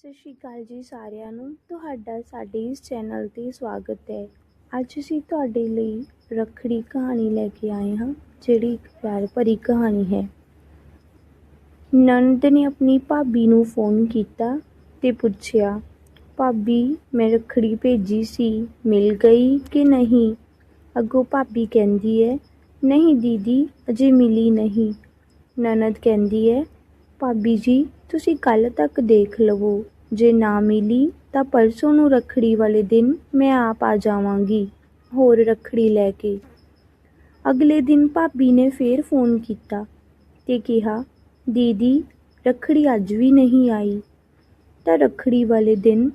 ਸਤਿ ਸ਼੍ਰੀ ਅਕਾਲ ਜੀ ਸਾਰਿਆਂ ਨੂੰ। ਤੁਹਾਡਾ ਸਾਡੇ ਇਸ ਚੈਨਲ 'ਤੇ ਸਵਾਗਤ ਹੈ। ਅੱਜ ਅਸੀਂ ਤੁਹਾਡੇ ਲਈ ਰੱਖੜੀ ਕਹਾਣੀ ਲੈ ਕੇ ਆਏ ਹਾਂ, ਜਿਹੜੀ ਇੱਕ ਪਿਆਰ ਭਰੀ ਕਹਾਣੀ ਹੈ। ਨੰਦ ਨੇ ਆਪਣੀ ਭਾਬੀ ਨੂੰ ਫੋਨ ਕੀਤਾ ਤੇ ਪੁੱਛਿਆ, ਭਾਬੀ, ਮੈਂ ਰੱਖੜੀ ਭੇਜੀ ਸੀ, ਮਿਲ ਗਈ ਕਿ ਨਹੀਂ? ਅੱਗੋਂ ਭਾਬੀ ਕਹਿੰਦੀ ਹੈ, ਨਹੀਂ ਦੀਦੀ, ਅਜੇ ਮਿਲੀ ਨਹੀਂ। ਨਨਦ ਕਹਿੰਦੀ ਹੈ ਭਾਬੀ ਜੀ, ਤੁਸੀਂ ਕੱਲ ਤੱਕ ਦੇਖ ਲਵੋ। ਜੇ ਨਾ ਮਿਲੀ, ਤਾਂ ਪਰਸੋਂ ਨੂੰ ਰੱਖੜੀ ਵਾਲੇ ਦਿਨ ਮੈਂ ਆਪ ਆ ਜਾਵਾਂਗੀ, ਹੋਰ ਰੱਖੜੀ ਲੈ ਕੇ। ਅਗਲੇ ਦਿਨ ਭਾਬੀ ਨੇ ਫੇਰ ਫੋਨ ਕੀਤਾ ਤੇ ਕਿਹਾ, ਦੀਦੀ, ਰੱਖੜੀ ਅੱਜ ਵੀ ਨਹੀਂ ਆਈ। ਤਾਂ ਰੱਖੜੀ ਵਾਲੇ ਦਿਨ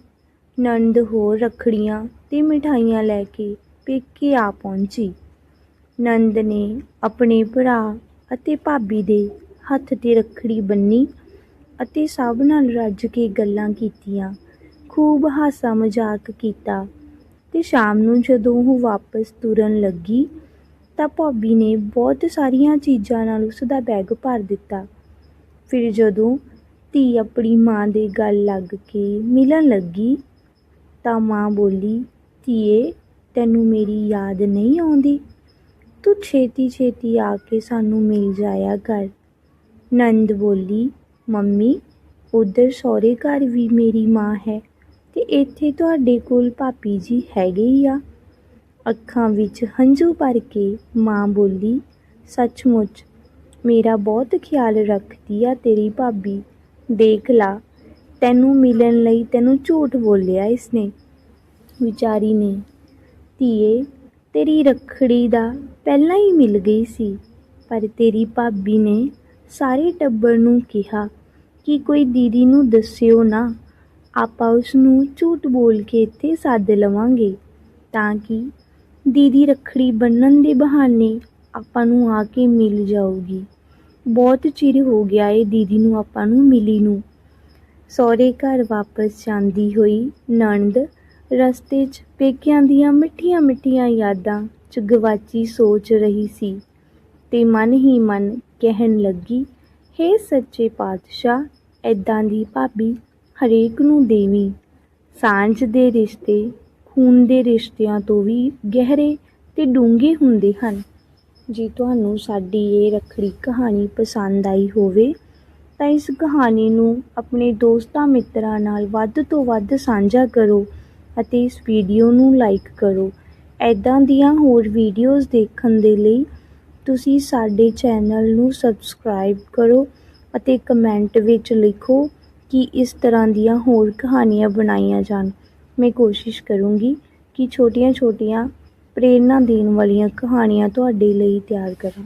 ਨੰਦ ਹੋਰ ਰੱਖੜੀਆਂ ਤੇ ਮਿਠਾਈਆਂ ਲੈ ਕੇ ਪੇਕੇ ਆ ਪਹੁੰਚੀ। ਨੰਦ ਨੇ ਆਪਣੇ ਭਰਾ ਅਤੇ ਭਾਬੀ ਦੇ ਹੱਥ ਤੇ ਰੱਖੜੀ ਬੰਨੀ ਅਤੇ ਸਭ ਨਾਲ ਰੱਜ ਕੇ ਗੱਲਾਂ ਕੀਤੀਆਂ। ਖੂਬ ਹਾਸਾ ਮਜ਼ਾਕ ਕੀਤਾ ਤੇ ਸ਼ਾਮ ਨੂੰ ਜਦੋਂ ਉਹ ਵਾਪਸ ਤੁਰਨ ਲੱਗੀ ਤਾਂ ਭਾਬੀ ਨੇ ਬਹੁਤ ਸਾਰੀਆਂ ਚੀਜ਼ਾਂ ਨਾਲ ਉਸ ਦਾ ਬੈਗ ਭਰ ਦਿੱਤਾ। ਫਿਰ ਜਦੋਂ ਧੀ ਆਪਣੀ ਮਾਂ ਦੇ ਗੱਲ ਲੱਗ ਕੇ ਮਿਲਣ ਲੱਗੀ ਤਾਂ ਮਾਂ ਬੋਲੀ, ਧੀਏ, ਤੈਨੂੰ ਮੇਰੀ ਯਾਦ ਨਹੀਂ ਆਉਂਦੀ। ਤੂੰ ਛੇਤੀ ਛੇਤੀ ਆ ਕੇ ਸਾਨੂੰ ਮਿਲ ਜਾਇਆ ਕਰ। ਨੰਦ ਬੋਲੀ, ਮੰਮੀ, ਉੱਧਰ ਸਹੁਰੇ ਘਰ ਵੀ ਮੇਰੀ ਮਾਂ ਹੈ ਤੇ ਇੱਥੇ ਤੁਹਾਡੇ ਕੋਲ ਭਾਬੀ ਜੀ ਹੈਗੇ ਹੀ ਆ। ਅੱਖਾਂ ਵਿੱਚ ਹੰਝੂ ਭਰ ਕੇ ਮਾਂ ਬੋਲੀ, ਸੱਚਮੁੱਚ, ਮੇਰਾ ਬਹੁਤ ਖਿਆਲ ਰੱਖਦੀ ਆ ਤੇਰੀ ਭਾਬੀ। ਦੇਖ ਲਾ, ਤੈਨੂੰ ਮਿਲਣ ਲਈ ਤੈਨੂੰ ਝੂਠ ਬੋਲਿਆ ਇਸਨੇ। ਵਿਚਾਰੀ ਨੇ, ਧੀਏ, ਤੇਰੀ ਰੱਖੜੀ ਦਾ ਪਹਿਲਾਂ ਹੀ ਮਿਲ ਗਈ ਸੀ, ਪਰ ਤੇਰੀ ਭਾਬੀ ਨੇ ਸਾਰੇ ਟੱਬਰ ਨੂੰ ਕਿਹਾ ਕਿ ਕੋਈ ਦੀਦੀ ਨੂੰ ਦੱਸਿਓ ਨਾ, ਆਪਾਂ ਉਸ ਨੂੰ ਝੂਠ ਬੋਲ ਕੇ ਇੱਥੇ ਸੱਦ ਲਵਾਂਗੇ, ਤਾਂ ਕਿ ਦੀਦੀ ਰੱਖੜੀ ਬੰਨਣ ਦੇ ਬਹਾਨੇ ਆਪਾਂ ਨੂੰ ਆ ਕੇ ਮਿਲ ਜਾਊਗੀ। ਬਹੁਤ ਚਿਰ ਹੋ ਗਿਆ ਏ ਦੀਦੀ ਨੂੰ ਆਪਾਂ ਨੂੰ ਮਿਲੀ ਨੂੰ। ਸਹੁਰੇ ਘਰ ਵਾਪਸ ਜਾਂਦੀ ਹੋਈ ਨਣਦ ਰਸਤੇ 'ਚ ਪੇਕਿਆਂ ਦੀਆਂ ਮਿੱਠੀਆਂ ਮਿੱਠੀਆਂ ਯਾਦਾਂ 'ਚ ਗਵਾਚੀ ਸੋਚ ਰਹੀ ਸੀ ਤੇ ਮਨ ਹੀ ਮਨ ਕਹਿਣ ਲੱਗੀ, ਹੇ ਸੱਚੇ ਪਾਤਸ਼ਾਹ ਐਦਾਂ ਦੀ ਭਾਬੀ ਹਰੇਕ ਨੂੰ ਦੇਵੀਂ। ਸਾਂਝ ਦੇ ਰਿਸ਼ਤੇ, ਖੂਨ ਦੇ ਰਿਸ਼ਤਿਆਂ ਤੋਂ ਵੀ ਗਹਿਰੇ ਤੇ ਡੂੰਘੇ ਹੁੰਦੇ ਹਨ। ਜੇ ਤੁਹਾਨੂੰ ਸਾਡੀ ਇਹ ਰੱਖੜੀ ਕਹਾਣੀ ਪਸੰਦ ਆਈ ਹੋਵੇ, ਤਾਂ ਇਸ ਕਹਾਣੀ ਨੂੰ ਆਪਣੇ ਦੋਸਤਾਂ ਮਿੱਤਰਾਂ ਨਾਲ ਵੱਧ ਤੋਂ ਵੱਧ ਸਾਂਝਾ ਕਰੋ ਅਤੇ ਇਸ ਵੀਡੀਓ ਨੂੰ ਲਾਈਕ ਕਰੋ। ਐਦਾਂ ਦੀਆਂ ਹੋਰ ਵੀਡੀਓਜ਼ ਦੇਖਣ ਦੇ ਲਈ ਤੁਸੀਂ ਸਾਡੇ ਚੈਨਲ ਨੂੰ ਸਬਸਕ੍ਰਾਈਬ ਕਰੋ ਅਤੇ ਕਮੈਂਟ ਵਿੱਚ ਲਿਖੋ ਕਿ ਇਸ ਤਰ੍ਹਾਂ ਦੀਆਂ ਹੋਰ ਕਹਾਣੀਆਂ ਬਣਾਈਆਂ ਜਾਣ। ਮੈਂ ਕੋਸ਼ਿਸ਼ ਕਰੂੰਗੀ ਕਿ ਛੋਟੀਆਂ-ਛੋਟੀਆਂ ਪ੍ਰੇਰਨਾ ਦੇਣ ਵਾਲੀਆਂ ਕਹਾਣੀਆਂ ਤੁਹਾਡੇ ਲਈ ਤਿਆਰ ਕਰਾਂ।